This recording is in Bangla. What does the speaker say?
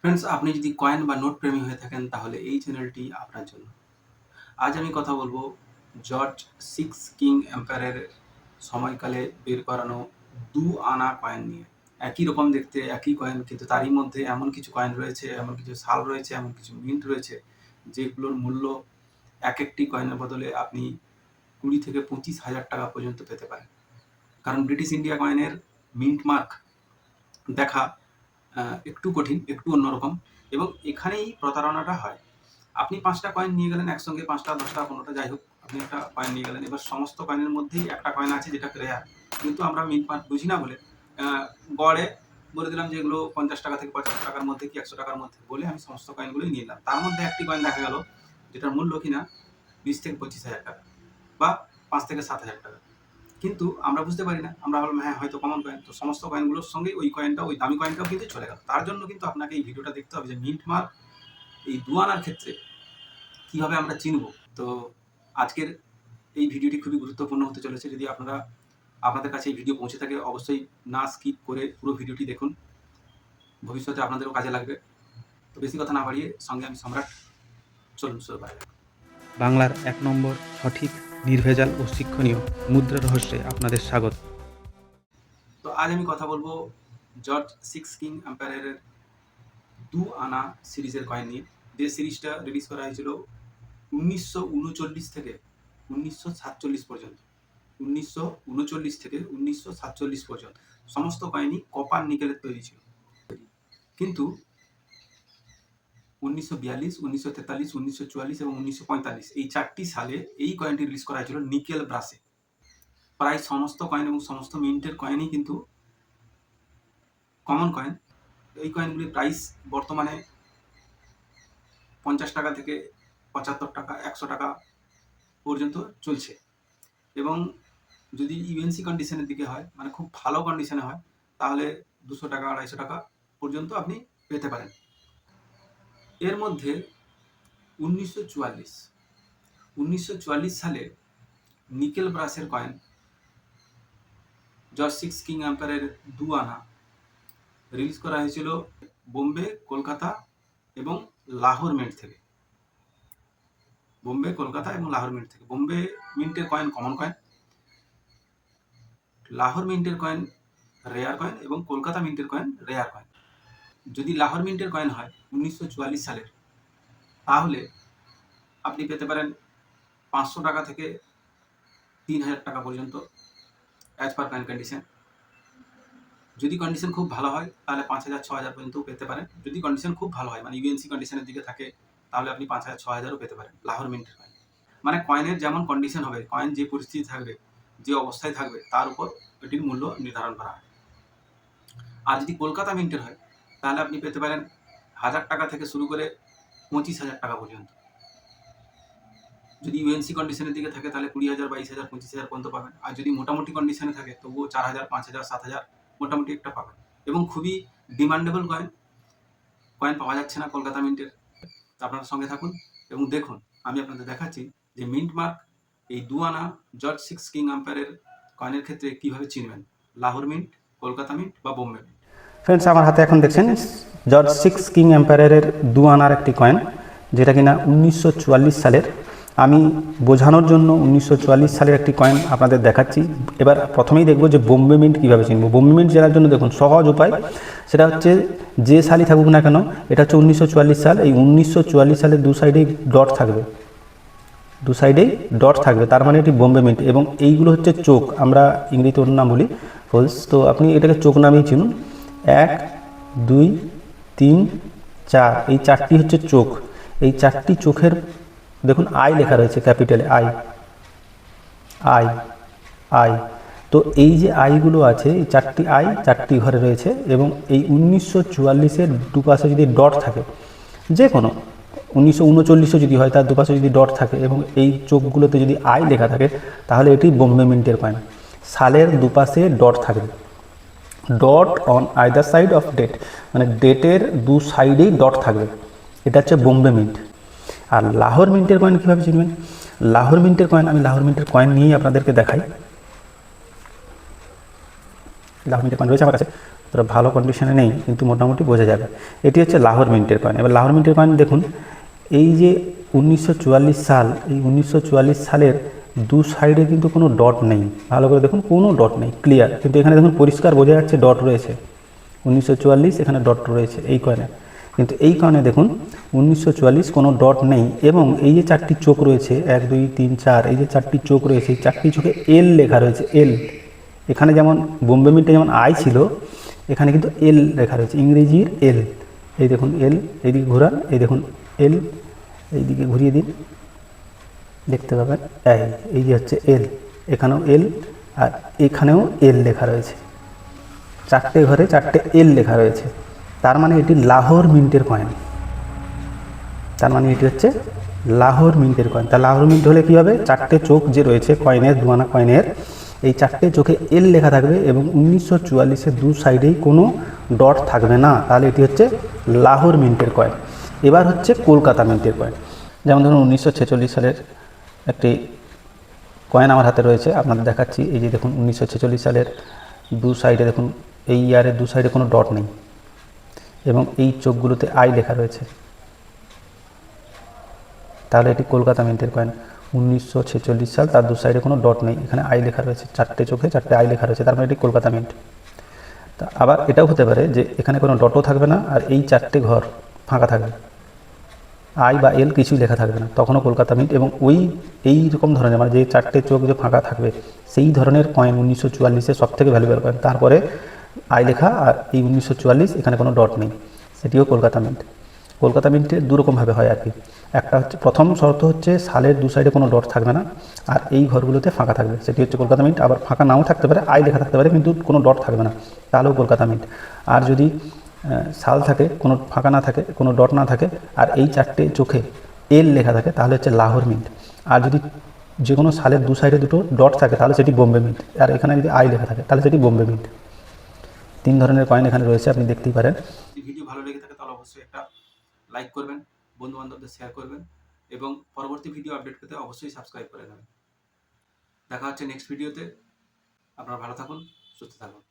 ফ্রেন্ডস আপনি যদি কয়েন বা নোট প্রেমী হয়ে থাকেন, তাহলে এই চ্যানেলটি আপনার জন্য। আজ আমি কথা বলব জর্জ সিক্স কিং এম্পায়ারের সময়কালে বের করানো দু আনা কয়েন নিয়ে। একই রকম দেখতে, একই কয়েন কিন্তু তারই মধ্যে এমন কিছু কয়েন রয়েছে, এমন কিছু সাল রয়েছে, এমন কিছু মিন্ট রয়েছে, যেগুলোর মূল্য এক একটি কয়েনের বদলে আপনি কুড়ি থেকে পঁচিশ হাজার টাকা পর্যন্ত পেতে পারেন। কারণ ব্রিটিশ ইন্ডিয়া কয়েনের মিন্ট মার্ক দেখা একটু কঠিন, একটু অন্যরকম। এবং এখানেই প্রতারণাটা হয়। আপনি পাঁচটা কয়েন নিয়ে গেলেন, একসঙ্গে পাঁচটা, দশটা, পনেরোটা, যাই হোক, আপনি একটা কয়েন নিয়ে গেলেন। এবার সমস্ত কয়েনের মধ্যেই একটা কয়েন আছে যেটা রেয়ার কিন্তু আমরা মিট মার্ক বুঝি না বলে গড়ে বলে দিলাম যে এগুলো পঞ্চাশ টাকা থেকে পঁচাত্তর টাকার মধ্যে কি একশো টাকার মধ্যে বলে আমি সমস্ত কয়েনগুলোই নিয়ে নিলাম। তার মধ্যে একটি কয়েন দেখা গেল, যেটার মূল্য কিনা বিশ থেকে পঁচিশ হাজার টাকা বা পাঁচ থেকে সাত হাজার টাকা। কিন্তু আমরা বুঝতে পারি না। আমরা ভাবলাম হ্যাঁ হয়তো কমন কয়েন তো সমস্ত কয়েনগুলোর সঙ্গে ওই কয়েনটা ওই দামি কয়েনটাও কিন্তু চলে গেল। তার জন্য কিন্তু আপনাকে এই ভিডিওটা দেখতে হবে যে মিন্ট মার্ক এই দুয়ানার ক্ষেত্রে কীভাবে আমরা চিনব। তো আজকের এই ভিডিওটি খুবই গুরুত্বপূর্ণ হতে চলেছে। যদি আপনারা, আপনাদের কাছে এই ভিডিও পৌঁছে থাকে, অবশ্যই না স্কিপ করে পুরো ভিডিওটি দেখুন। ভবিষ্যতে আপনাদেরও কাজে লাগবে। তো বেশি কথা না বাড়িয়ে সঙ্গে আমি সম্রাট চলুন শুরু করা বাংলার এক নম্বর সঠিক নির্ভেজাল ও শিক্ষণীয় মুদ্রা রহস্যে আপনাদের স্বাগত। তো আজ আমি কথা বলব জর্জ সিক্স কিং এম্পায়ারের দু আনা সিরিজের কয়েন নিয়ে। যে সিরিজটা রিলিজ করা হয়েছিল উনিশশো উনচল্লিশ থেকে উনিশশো সাতচল্লিশ পর্যন্ত। উনিশশো উনচল্লিশ থেকে উনিশশো সাতচল্লিশ পর্যন্ত। সমস্ত কয়েনই কপার নিকেলের তৈরি ছিল। কিন্তু উনিশশো বিয়াল্লিশ, উনিশশো তেতাল্লিশ, উনিশশো চুয়াল্লিশ এবং উনিশশো পঁয়তাল্লিশ। এই চারটি সালে এই কয়েনটি রিলিজ করা হয়েছিল নিকেল ব্রাসে। প্রায় সমস্ত কয়েন এবং সমস্ত মিন্টের কয়েনই কিন্তু কমন কয়েন এই কয়েনগুলির প্রাইস বর্তমানে পঞ্চাশ টাকা থেকে পঁচাত্তর টাকা, একশো টাকা পর্যন্ত চলছে। এবং যদি ইউএনসি কন্ডিশনের দিকে হয় মানে খুব ভালো কন্ডিশনে হয়, তাহলে দুশো টাকা, আড়াইশো টাকা পর্যন্ত আপনি পেতে পারেন। এর মধ্যে উনিশশো চুয়াল্লিশ উনিশশো চুয়াল্লিশ সালে নিকেল ব্রাসের কয়েন, জর্জ সিক্স কিং এম্পায়ারের দু আনা রিলিজ করা হয়েছিল বোম্বে, কলকাতা এবং লাহোর মিন্ট থেকে। বোম্বে, কলকাতা এবং লাহোর মিন্ট থেকে। বোম্বে মিন্টের কয়েন, কমন কয়েন। লাহোর মিন্টের কয়েন, রেয়ার কয়েন এবং কলকাতা মিন্টের কয়েন, রেয়ার কয়েন। যদি লাহোর মিন্টের কয়েন হয় উনিশশো চুয়াল্লিশ সালের, তাহলে আপনি পেতে পারেন পাঁচশো টাকা থেকে তিন হাজার টাকা পর্যন্ত অ্যাজ পার কয়েন কন্ডিশন যদি কন্ডিশন খুব ভালো হয়, তাহলে পাঁচ হাজার, ছ হাজার পর্যন্তও পেতে পারেন। যদি কন্ডিশন খুব ভালো হয় মানে ইউএনসি কন্ডিশনের দিকে থাকে, তাহলে আপনি পাঁচ হাজার, ছ হাজারও পেতে পারেন লাহোর মিন্টের কয়েন। মানে কয়েনের যেমন কন্ডিশন হবে, কয়েন যে পরিস্থিতি থাকবে, যে অবস্থায় থাকবে, তার উপর এটির মূল্য নির্ধারণ করা হয়। আর যদি কলকাতা মিন্টের হয় তাহলে আপনি পেতে পারেন হাজার টাকা থেকে শুরু করে পঁচিশ হাজার টাকা পর্যন্ত। যদি ইউএনসি কন্ডিশনের দিকে থাকে, তাহলে কুড়ি হাজার, বাইশ হাজার, পঁচিশ হাজার পর্যন্ত পাবেন। আর যদি মোটামুটি কন্ডিশনে থাকে, তবুও চার হাজার, পাঁচ হাজার, সাত হাজার মোটামুটি একটা পাবেন। এবং খুবই ডিমান্ডেবল কয়েন কয়েন পাওয়া যাচ্ছে না কলকাতা মিন্টের আপনারা সঙ্গে থাকুন এবং দেখুন, আমি আপনাদের দেখাচ্ছি যে মিন্ট মার্ক এই দুয়ানা জর্জ সিক্স কিং আম্পায়ারের কয়েনের ক্ষেত্রে কীভাবে চিনবেন। লাহোর মিন্ট কলকাতা মিন্ট বা বোম্বে মিন্ট ফ্রেন্ডস আমার হাতে এখন দেখছেন জর্জ সিক্স কিং এম্পায়ারের দু আনার একটি কয়েন যেটা কিনা উনিশশো চুয়াল্লিশ সালের। আমি বোঝানোর জন্য উনিশশো চুয়াল্লিশ সালের একটি কয়েন আপনাদের দেখাচ্ছি। এবার প্রথমেই দেখব যে বোম্বে মিন্ট কীভাবে চিনবো। বোম্বে মিন্ট চেনার জন্য দেখুন, সহজ উপায় সেটা হচ্ছে যে সালই থাকুক না কেন, এটা হচ্ছে উনিশশো চুয়াল্লিশ সাল। এই উনিশশো সালের দু সাইডেই ডট থাকবে। দু সাইডেই ডট থাকবে, তার মানে এটি বোম্বে মিন্ট এবং এইগুলো হচ্ছে চোখ, আমরা ইংরেজিতে ওর নাম বলি। ফলস তো আপনি এটাকে চোখ নামেই চিনুন। এক, দুই, তিন, চার। এই চারটি হচ্ছে চোখ। এই চারটি চোখের, দেখুন, আই লেখা রয়েছে, ক্যাপিটালে আই। I I. তো এই যে আইগুলো আছে, এই চারটি আই, চারটি ঘরে রয়েছে এবং এই উনিশশো চুয়াল্লিশের দুপাশে যদি ডট থাকে যে কোনো উনিশশো উনচল্লিশও যদি হয়, তার দুপাশে যদি ডট থাকে এবং এই চোখগুলোতে যদি আই লেখা থাকে, তাহলে এটি বোম্বে মিন্টের কয়েন সালের দুপাশে ডট থাকবে। Dot on either side of date মানে ডেটের দু সাইডেই ডট থাকবে। এটা হচ্ছে বোম্বে মিন্ট আর লাহোর মিন্টের কয়েন কীভাবে চিনবেন? লাহোর মিন্টের কয়েন আমি লাহোর মিন্টের কয়েন নিয়েই আপনাদেরকে দেখাই। লাহোর মিন্টের কয়েন রয়েছে আমার কাছে। পুরো ভালো কন্ডিশনে নেই, কিন্তু মোটামুটি বোঝা যাবে। এটি হচ্ছে লাহোর মিন্টের কয়েন এবার লাহোর মিন্টের কয়েন দেখুন, এই যে উনিশশো চুয়াল্লিশ সাল, এই উনিশশো চুয়াল্লিশ সালের দু সাইডে কিন্তু কোনো ডট নেই। ভালো করে দেখুন, কোনো ডট নেই ক্লিয়ার কিন্তু এখানে দেখুন, পরিষ্কার বোঝা যাচ্ছে ডট রয়েছে। উনিশশো চুয়াল্লিশ এখানে ডট রয়েছে এই কয়েনে কিন্তু এই কয়েনে দেখুন, উনিশশো চুয়াল্লিশ কোনো ডট নেই এবং এই যে চারটি চোখ রয়েছে, এক, দুই, তিন, চার, এই যে চারটি চোখ রয়েছে, এই চারটি চোখে এল লেখা রয়েছে এল এখানে যেমন বোম্বে মিটে যেমন আই ছিল, এখানে কিন্তু এল লেখা রয়েছে, ইংরেজির এল এই দেখুন এল এইদিকে ঘোরান, এই দেখুন এল এইদিকে ঘুরিয়ে দিন। দেখতে পাবেন। এই এই যে হচ্ছে এল এখানেও এল আর এখানেও এল লেখা রয়েছে। চারটে ঘরে চারটে এল লেখা রয়েছে। তার মানে এটি লাহোর মিন্টের কয়েন তার মানে এটি হচ্ছে লাহোর মিন্টের কয়েন তা লাহোর মিন্ট হলে কী হবে? চারটে চোখ যে রয়েছে কয়েনের দুয়ানা কয়েনের এই চারটে চোখে এল লেখা থাকবে এবং উনিশশো চুয়াল্লিশের দু সাইডেই কোনো ডট থাকবে না। তাহলে এটি হচ্ছে লাহোর মিন্টের কয়েন এবার হচ্ছে কলকাতা মিন্টের কয়েন যেমন ধরুন উনিশশো ছেচল্লিশ সালের একটি কয়েন আমার হাতে রয়েছে, আপনাদের দেখাচ্ছি। এই যে দেখুন, উনিশশো ছেচল্লিশ সালের দু সাইডে দেখুন, এই ইয়ারের দু সাইডে কোনো ডট নেই। এবং এই চোখগুলোতে আই লেখা রয়েছে। তাহলে এটি কলকাতা মিন্টের কয়েন। উনিশশো ছেচল্লিশ সাল তার দু সাইডে কোনো ডট নেই, এখানে আই লেখা রয়েছে, চারটে চোখে চারটে আই লেখা রয়েছে, তার মানে এটি কলকাতা মিন্ট। তা আবার এটাও হতে পারে যে এখানে কোনো ডটও থাকবে না, আর এই চারটে ঘর ফাঁকা থাকবে। আই বা এল কিছুই লেখা থাকবে না। তখনও কলকাতা মিন্ট এবং ওই, এই রকম ধরনের মানে যে চারটে চোখ যে ফাঁকা থাকবে, সেই ধরনের কয়েন উনিশশো চুয়াল্লিশে সব থেকে ভ্যালুয়েবল কয়েন তারপরে আই লেখা আর এই উনিশশো চুয়াল্লিশ এখানে কোনো ডট নেই। সেটিও কলকাতা মিন্ট কলকাতা মিন্টে দুরকমভাবে হয় আর কি। একটা হচ্ছে, প্রথম শর্ত হচ্ছে সালের দু সাইডে কোনো ডট থাকবে না আর এই ঘরগুলোতে ফাঁকা থাকবে। সেটি হচ্ছে কলকাতা মিন্ট আবার ফাঁকা নাও থাকতে পারে, আই লেখা থাকতে পারে, কিন্তু কোনো ডট থাকবে না। তাহলেও কলকাতা মিন্ট আর যদি সাল থাকে, কোনো ফাঁকা না থাকে, কোনো ডট না থাকে, আর এই চারটে চোখে এল লেখা থাকে, তাহলে হচ্ছে লাহোর মিন্ট। আর যদি যে কোনো সালের দু সাইডে দুটো ডট থাকে, তাহলে সেটি বোম্বে মিন্ট। আর এখানে যদি আই লেখা থাকে, তাহলে সেটি বোম্বে মিন্ট। তিন ধরনের কয়েন এখানে রয়েছে, আপনি দেখতেই পারেন। ভিডিও ভালো লেগে থাকে, তাহলে অবশ্যই একটা লাইক করবেন বন্ধু বান্ধবদের শেয়ার করবেন, এবং পরবর্তী ভিডিও আপডেট পেতে অবশ্যই সাবস্ক্রাইব করে নেবেন দেখা হচ্ছে নেক্সট ভিডিওতে আপনারা ভালো থাকুন, সুস্থ থাকুন।